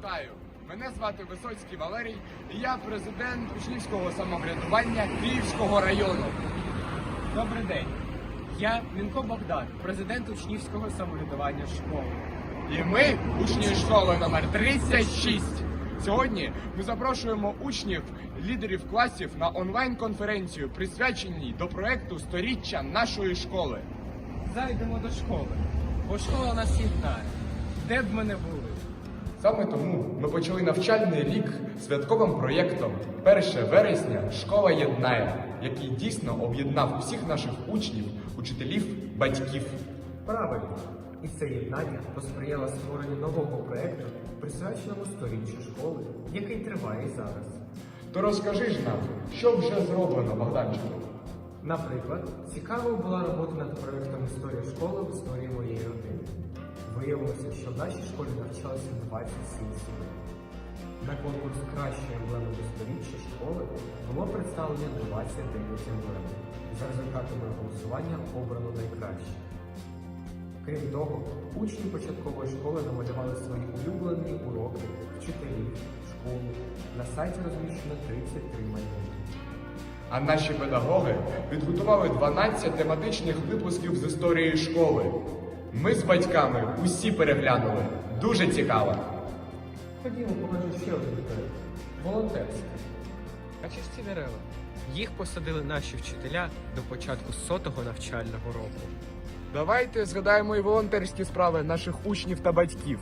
Вітаю! Мене звати Висоцький Валерій, і я президент учнівського самоврядування Київського району. Добрий день. Я Мінко Богдан, президент учнівського самоврядування школи. І ми учні школи номер 36. Сьогодні ми запрошуємо учнів, лідерів класів на онлайн-конференцію, присвяченій до проекту Сторіччя нашої школи. Зайдемо до школи, бо школа нас єднає. Де б ми не були? Саме тому ми почали навчальний рік святковим проєктом 1 вересня Школа єднає, який дійсно об'єднав усіх наших учнів, учителів, батьків. Правильно. І це єднання посприяло створенню нового проекту, присвяченому сторіччю школи, який триває і зараз. То розкажи ж нам, що вже зроблено, Богданчику? Наприклад, цікавою була робота над проектом Історія школи в історії моєї родини. Виявилося, що в нашій школі навчалося 27 сімей. На конкурс кращої емблеми до школи було представлено 29 емблем. За результатами голосування обрано найкраще. Крім того, учні початкової школи намалювали свої улюблені уроки, вчителів, школу. На сайті розміщено 33 малюнки. А наші педагоги підготували 12 тематичних випусків з історії школи. Ми з батьками усі переглянули. Дуже цікаво. Ходімо, покажу ще один проект. Волонтерський. Бачиш ці дерева? Їх посадили наші вчителя до початку сотого навчального року. Давайте згадаємо і волонтерські справи наших учнів та батьків.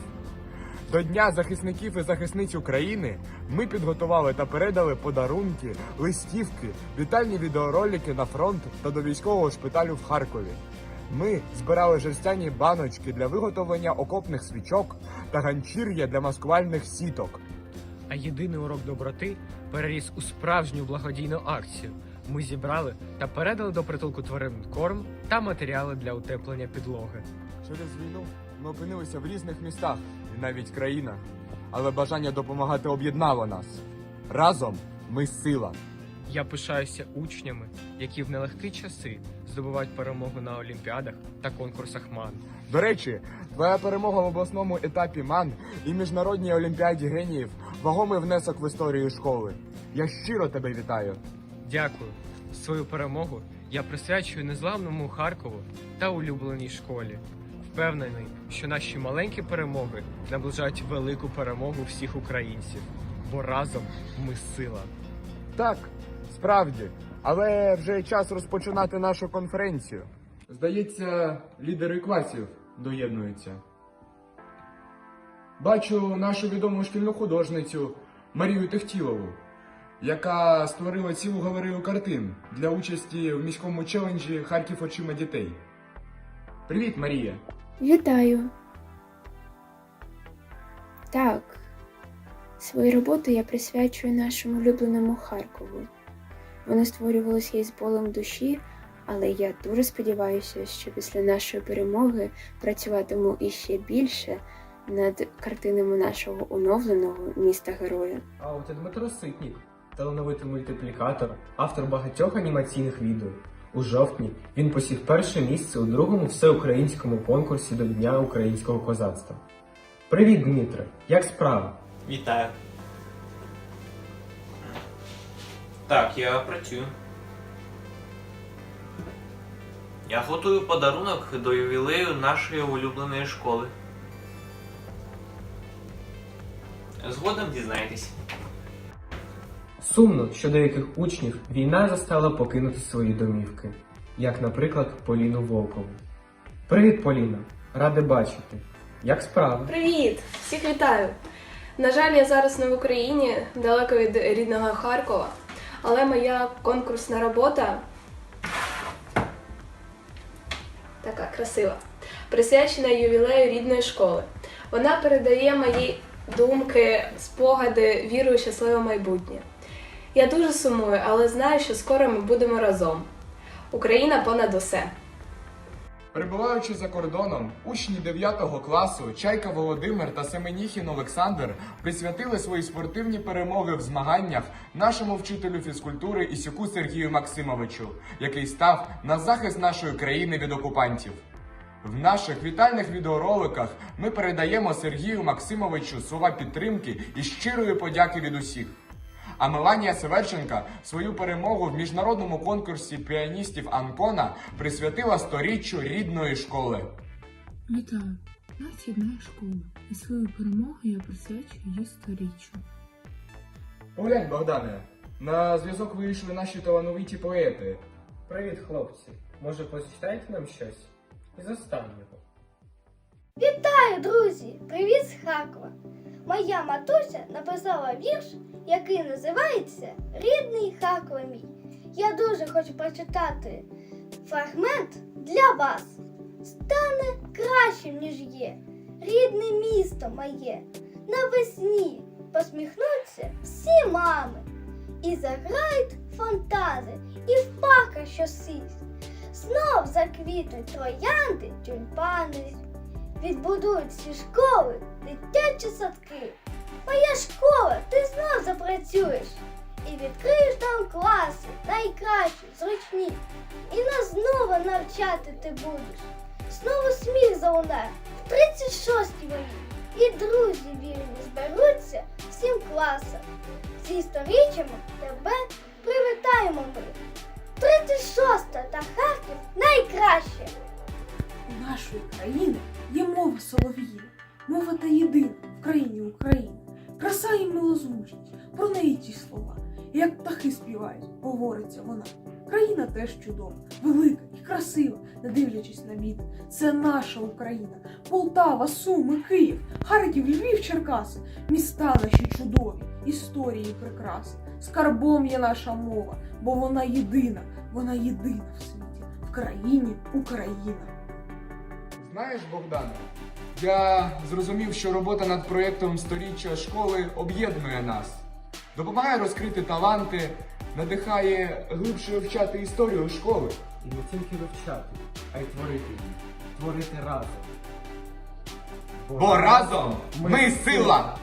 До Дня захисників і захисниць України ми підготували та передали подарунки, листівки, вітальні відеоролики на фронт та до військового шпиталю в Харкові. Ми збирали жерстяні баночки для виготовлення окопних свічок та ганчір'я для маскувальних сіток. А єдиний урок доброти переріс у справжню благодійну акцію. Ми зібрали та передали до притулку тварин корм та матеріали для утеплення підлоги. Через війну ми опинилися в різних містах і навіть країнах, але бажання допомагати об'єднало нас. Разом ми сила. Я пишаюся учнями, які в нелегкі часи здобувають перемогу на олімпіадах та конкурсах МАН. До речі, твоя перемога в обласному етапі МАН і міжнародній олімпіаді геніїв вагомий внесок в історію школи. Я щиро тебе вітаю. Дякую. Свою перемогу я присвячую незламному Харкову та улюбленій школі. Впевнений, що наші маленькі перемоги наближають велику перемогу всіх українців, бо разом ми сила. Так, справді, але вже час розпочинати нашу конференцію. Здається, лідери класів доєднуються. Бачу нашу відому шкільну художницю Марію Техтілову, яка створила цілу галерею картин для участі в міському челенджі Харків очима дітей. Привіт, Марія! Вітаю. Так, свою роботу я присвячую нашому улюбленому Харкову. Воно створювалося із болем душі, але я дуже сподіваюся, що після нашої перемоги працюватиму іще більше над картинами нашого оновленого міста героя. А от і Дмитро Ситнік, талановитий мультиплікатор, автор багатьох анімаційних відео. У жовтні він посів перше місце у другому всеукраїнському конкурсі до Дня українського козацтва. Привіт, Дмитре! Як справи? Вітаю. Так, я працюю. Я готую подарунок до ювілею нашої улюбленої школи. Згодом дізнаєтесь. Сумно, що деяких учнів війна застала покинути свої домівки, як, наприклад, Поліну Волкову. Привіт, Поліна! Радий бачити. Як справи? Привіт! Всіх вітаю! На жаль, я зараз не в Україні, далеко від рідного Харкова, але моя конкурсна робота така красива, присвячена ювілею рідної школи. Вона передає мої думки, спогади, віру і щасливе майбутнє. Я дуже сумую, але знаю, що скоро ми будемо разом. Україна понад усе. Перебуваючи за кордоном, учні 9 класу Чайка Володимир та Семеніхін Олександр присвятили свої спортивні перемоги в змаганнях нашому вчителю фізкультури Ісюку Сергію Максимовичу, який став на захист нашої країни від окупантів. В наших вітальних відеороликах ми передаємо Сергію Максимовичу слова підтримки і щирої подяки від усіх. А Меланія Северченка свою перемогу в міжнародному конкурсі піаністів Анкона присвятила сторіччю рідної школи. Вітаю! Нас єднає школа, і свою перемогу я присвячую її сторіччю. Поглянь, Богдане, на зв'язок вийшли наші талановиті поети. Привіт, хлопці. Може, почитаєте нам щось? Із останнього. Вітаю, друзі! Привіт з Харкова! Моя матуся написала вірш, який називається Рідний Харкова мій. Я дуже хочу прочитати фрагмент для вас. Стане кращим, ніж є. Рідне місто моє. Навесні посміхнуться всі мами. І заграють фонтази, і в парках що сість. Знов заквітнуть троянди, тюльпани. Відбудують всі школи, дитячі садки. Моя школа, ти знов запрацюєш і відкриєш там класи, найкращі, зручні. І нас знову навчати ти будеш. Знову сміх залунає в 36-й мої. І друзі вірні зберуться всім класам. Зі сторіччями тебе привітаємо ми. 36-та та Харків найкраще. У нашої країни є мова солов'їна, мова та єдина в країні Україна. Краса і милозвучність, про неї ті слова. Як птахи співають, говориться вона. Країна теж чудова, велика і красива, не дивлячись на біди. Це наша Україна, Полтава, Суми, Київ, Харків, Львів, Черкаси, міста наші чудові, історії прикраси. Скарбом є наша мова, бо вона єдина, вона єдина в світі, в країні Україна. Знаєш, Богдане, я зрозумів, що робота над проєктом сторіччя школи об'єднує нас, допомагає розкрити таланти, надихає глибше вивчати історію школи. І не тільки вивчати, а й творити її. Творити разом. Бо разом ми сила!